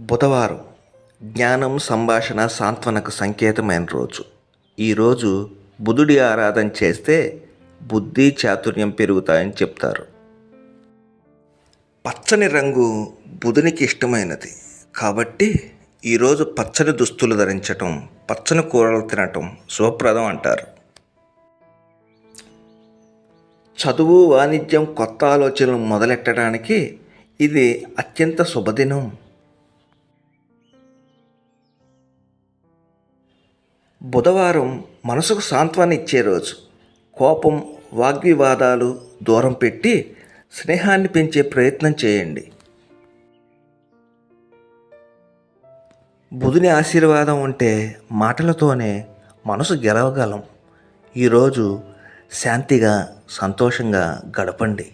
బుధవారం జ్ఞానం సంభాషణ సాంత్వనకు సంకేతమైన రోజు. ఈరోజు బుధుడి ఆరాధన చేస్తే బుద్ధి చాతుర్యం పెరుగుతాయని చెప్తారు. పచ్చని రంగు బుధునికి ఇష్టమైనది. కాబట్టి ఈరోజు పచ్చని దుస్తులు ధరించటం పచ్చని కూరలు తినటం శుభప్రదం అంటారు. చదువు వాణిజ్యం కొత్త ఆలోచనలు మొదలెట్టడానికి ఇది అత్యంత శుభదినం. బుధవారం మనసుకు సాంత్వాన్ని ఇచ్చే రోజు. కోపం వాగ్వివాదాలు దూరం పెట్టి స్నేహాన్ని పెంచే ప్రయత్నం చేయండి. బుధుని ఆశీర్వాదం ఉంటే మాటలతోనే మనసు గెలవగలం. ఈరోజు శాంతిగా సంతోషంగా గడపండి.